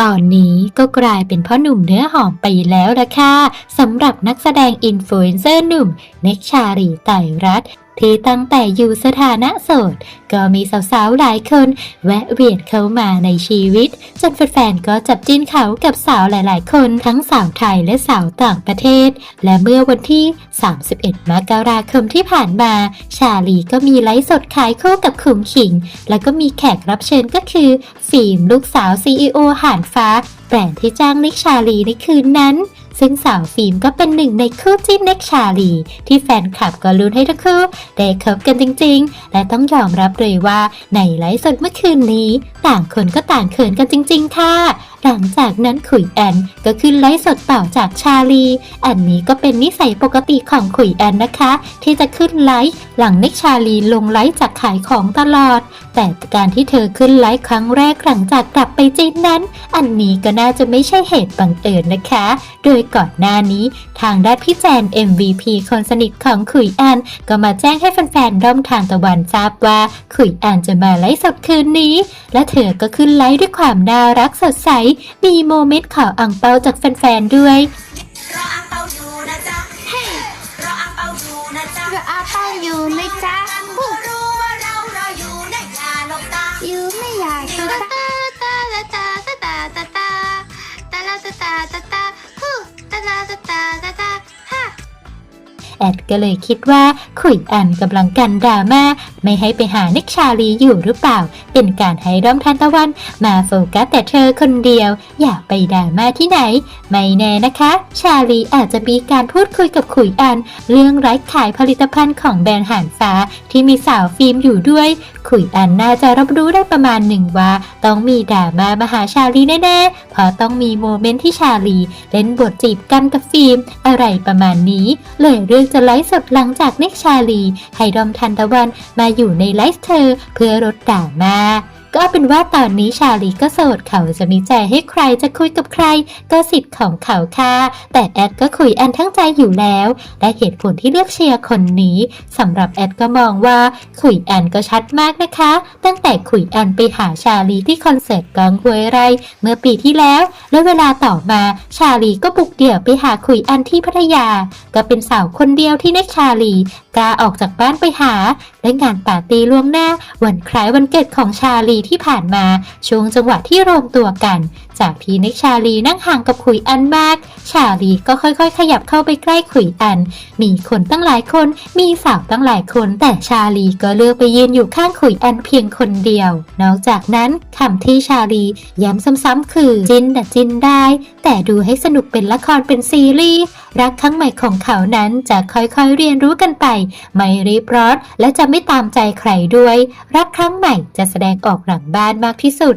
ตอนนี้ก็กลายเป็นพ่อหนุ่มเนื้อหอมไปแล้วละค่ะสำหรับนักแสดงอินฟลูเอนเซอร์หนุ่มเน็กชารีไตรรัต ที่ตั้งแต่อยู่สถานะโสด ก็มีสาวๆ หลายคนแวะเวียนเข้ามาในชีวิต จนแฟนๆ ก็จับจิ้นเขากับสาวหลายๆ คนทั้งสาวไทยและสาวต่างประเทศ และเมื่อวันที่ 31 มกราคมที่ผ่านมา ชาลีก็มีไลฟ์สดขายคู่กับขุงขิง แล้วก็มีแขกรับเชิญก็คือฟิล์มลูกสาว CEO หานฟ้าแบรนด์ที่จ้างน็กชาลีในคืนนั้น ซึ่งสาวฟิล์มก็เป็นหนึ่งในคู่จิ้นเน็กชาลี ที่แฟนคลับก็ลุ้นให้ทั้งคู่ได้คบกันจริงๆ และต้องยอมรับเลยว่าในไลฟ์สดเมื่อคืนนี้ ต่างคนก็ต่างเขินกันจริง ๆ ค่ะ หลังจากนั้นขุยแอนก็ขึ้นไลฟ์สดต่อจากชาลี อันนี้ก็เป็นนิสัยปกติของขุยแอนนะคะ ที่จะขึ้นไลฟ์หลังน็กชาลีลงไลฟ์จากขายของตลอด แต่การที่เธอขึ้นไลฟ์ครั้งแรกหลังจากกลับไปจีนนั้น อันนี้ก็น่าจะไม่ใช่เหตุบังเอิญนะคะ โดยก่อนหน้านี้ ทางด้านพี่แจน MVP คนสนิทของขุยแอนก็มาแจ้งให้แฟนๆด้อมทางตะวันทราบว่าขุยแอนจะมาไลฟ์สดคืนนี้ และเธอก็ขึ้นไลฟ์ด้วยความน่ารักสดใสมีโมเมนต์ข่าวอังเปาจากแฟนๆด้วย รออังเปาอยู่นะจ๊ะ เฮ้รออังเปาอยู่นะจ๊ะ รออาเป้าอยู่ไหมจ๊ะกันก็ แอดก็เลยคิดว่าขุยอันกำลังกันดราม่าไม่ให้ไปหาเน็กชาลีอยู่หรือเปล่า เป็นการให้ด้อมทานตะวัน มาโฟกัสแต่เธอคนเดียว อย่าไปดราม่าที่ไหน ไม่แน่นะคะ ชาลีอาจจะมีการพูดคุยกับขุยอัน เรื่องไร้ขายผลิตภัณฑ์ของแบรนด์หานฟ้าที่มีสาวฟิล์มอยู่ด้วย ขุยอันน่าจะรับรู้ได้ประมาณหนึ่งว่า ต้องมีดราม่ามาหาชาลีแน่ๆเพราะต้องมีโมเมนต์ที่ชาลีเล่นบทจีบกันกับฟิล์มอะไรประมาณนี้เลยเรื่องจะไลฟ์สดหลังจากเน็กชาลี ให้ดอมทันตะวันมาอยู่ในไลฟ์เธอเพื่อลดด่ามา ก็เป็นว่าตอนนี้ชาลีก็โสดเขาจะมีใจให้ใครจะคุยกับใคร ก็สิทธิ์ของเขาค่ะ แต่แอดก็คุยอันทั้งใจอยู่แล้ว และเหตุผลที่เลือกเชียร์คนนี้สำหรับแอดก็มองว่าขุยอันก็ชัดมากนะคะ ตั้งแต่ขุยอันไปหาชาลีที่คอนเสิร์ตกองห้วยไร เมื่อปีที่แล้ว และเวลาต่อมาชาลีก็บุกเดี่ยวไปหาขุยอันที่พัทยา ก็เป็นสาวคนเดียวที่น็กชาลีกล้าออกจากบ้านไปหาและงานปาร์ตี้ล่วงหน้า วันคล้ายวันเกิดของชาลีที่ผ่านมาช่วงจังหวะที่รวมตัวกัน จากที่น็กชาลีนั่งห่างกับขุยอันมาก ชาลีก็ค่อยๆ ขยับเข้าไปใกล้ขุยอัน มีคนตั้งหลายคน มีสาวตั้งหลายคน แต่ชาลีก็เลือกไปยืนอยู่ข้างขุยอันเพียงคนเดียว นอกจากนั้นคำที่ชาลีย้ำซ้ำๆคือจินแต่จินได้ แต่ดูให้สนุกเป็นละครเป็นซีรีส์รักครั้งใหม่ของเขานั้นจะค่อยๆเรียนรู้กันไป ไม่รีบร้อนและจะไม่ตามใจใครด้วย รักครั้งใหม่จะแสดงออกหลังบ้านมากที่สุด